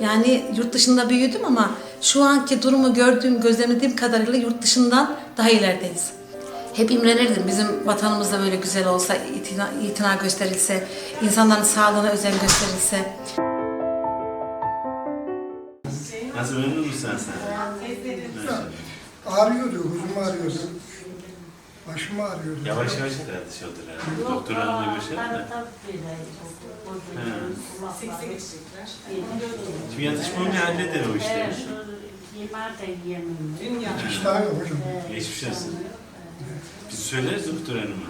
Yani yurt dışında büyüdüm ama şu anki durumu gördüğüm, gözlemlediğim kadarıyla yurt dışından daha ilerideyiz. Hep imrenirdim bizim vatanımızda böyle güzel olsa, itina, itina gösterilse, insanların sağlığına özen gösterilse. Nasıl memnun musun sen? Ağrıyordu, huzum ağrıyordu. Başım ağrıyordu. Yavaş yavaş herhalde şey oldu herhalde. Doktor hanımla görüşelim de. Şimdi yatışmamı halleder o işleri. Hiç daha yok hocam. Geçmiş olsun. Biz söyleriz doktor hanıma.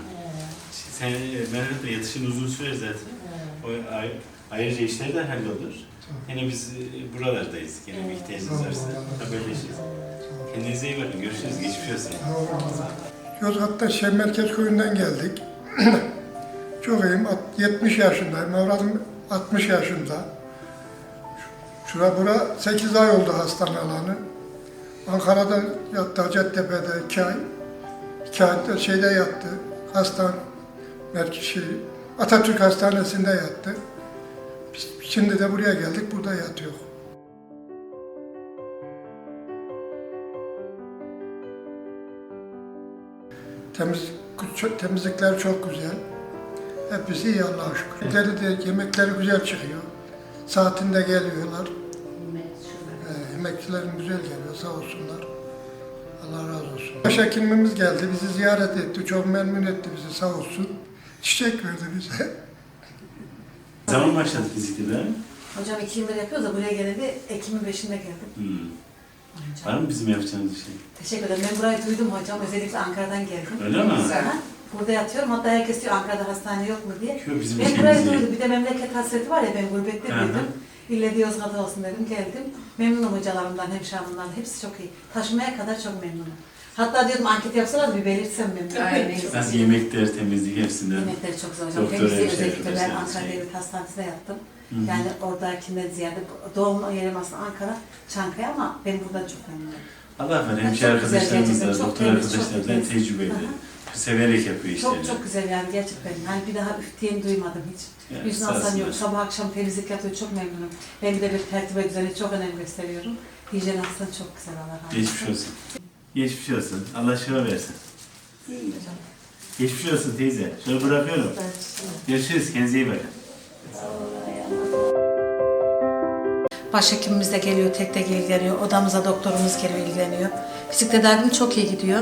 Sen e, merak etme yatışın uzun sürer zaten. O ay- ayrıca işleri de hallolur. Yine biz e, buralardayız. Yine bir ihtiyacınız varsa haberleşiriz. Kendinize iyi bakın. Görüşürüz. Geçmiş olsun. Yozgat'ta Şen Merkez Köyü'nden geldik. Çok iyiyim. At- 70 yaşındayım. Avradım 60 yaşında. Şura bura 8 ay oldu hastane alanı. Ankara'da yattı, Hacettepe'de 2 ay. 2 ay da şeyde yattı. Hastane merkez şey, Atatürk Hastanesi'nde yattı. Şimdi de buraya geldik, burada yatıyor. Temiz, çok- temizlikler çok güzel. Hepsi iyi Allah'a şükür. Yemekleri de yemekleri güzel çıkıyor. Saatinde geliyorlar. Ee, yemekçilerin güzel geliyor sağ olsunlar. Allah razı olsun. Başhekimimiz geldi, bizi ziyaret etti. Çok memnun etti bizi sağ olsun. Çiçek verdi bize. Zaman başladık fizikte Hocam 2001 yapıyoruz da buraya geleli Ekim'in 5'inde geldim. Hmm. Var mı bizim yapacağımız bir şey? Teşekkür ederim. Ben burayı duydum hocam. Özellikle Ankara'dan geldim. Öyle mi? Aha, Burada yatıyorum. Hatta herkes diyor Ankara'da hastane yok mu diye. Yok bizim Ben burayı duydum. Bir de memleket hasreti var ya ben gurbette büyüdüm. İlle de Yozgat olsun dedim geldim. Memnunum hocalarımdan, hemşahımdan. Hepsi çok iyi. Taşımaya kadar çok memnunum. Hatta diyordum anket yapsalar bir belirtsem memnunum. Aynen. Çok Nasıl iyi. yemekler, temizlik hepsinden. Yemekleri çok güzel hocam. Doktor Temizliği hemşire özellikle ben arkadaşlar, Ankara şey. Devlet Hastanesi'nde yattım. Hı hı. Yani oradakinden ziyade doğum yerim aslında Ankara, Çankaya ama ben buradan çok memnunum. Allah çok hemşire güzel, arkadaşlarımız gerçekten çok doktor temiz, çok arkadaşlar da temiz. tecrübeli. Severek yapıyor işlerini. Çok çok güzel yani gerçekten. Hani bir daha üf diyeni duymadım hiç. Yani Yüzün sağ yok. Sabah akşam temizlik yapıyor. Çok memnunum. Ben bir de bir tertibe düzene çok önem gösteriyorum. Hijyen aslında çok güzel Allah razı olsun. Geçmiş olsun. Geçmiş olsun. Allah şifa versin. İyi hocam. Geçmiş olsun teyze. Şöyle bırakıyorum. Görüşürüz. Kendinize iyi bakın. Başhekimimiz de geliyor, tek tek ilgileniyor. Odamıza doktorumuz geliyor, ilgileniyor. Fizik tedavim çok iyi gidiyor.